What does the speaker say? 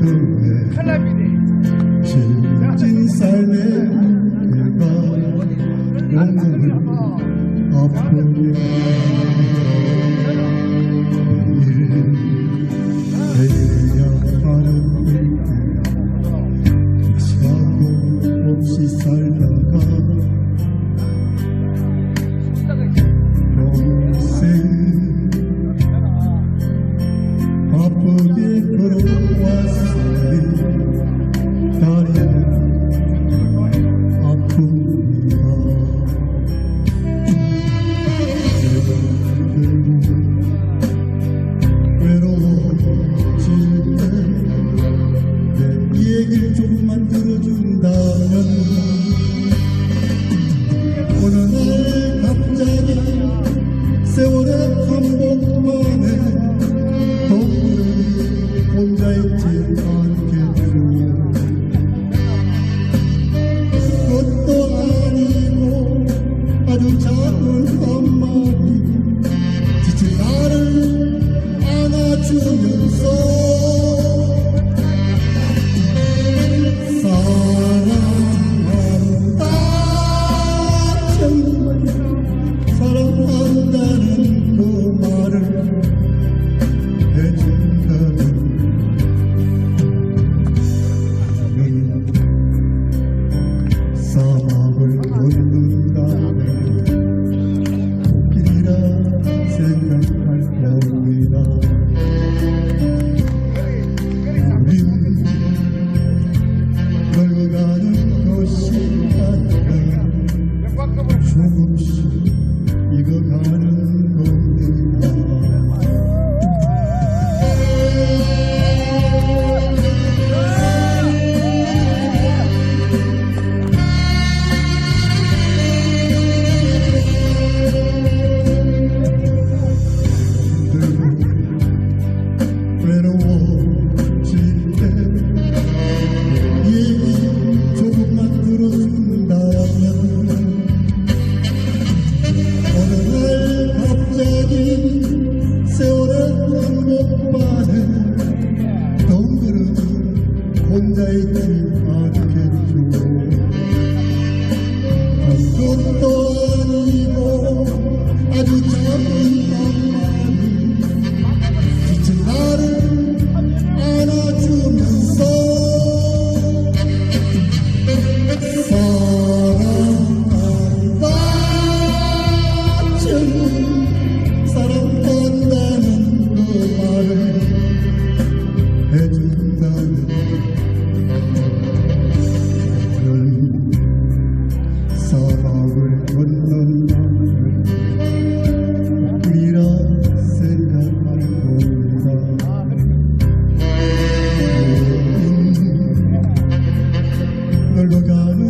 후에 실진 삶의 그가 나는 아프냐 매일 대려하는 일들 사고 없이 살다가 을 본다네 God.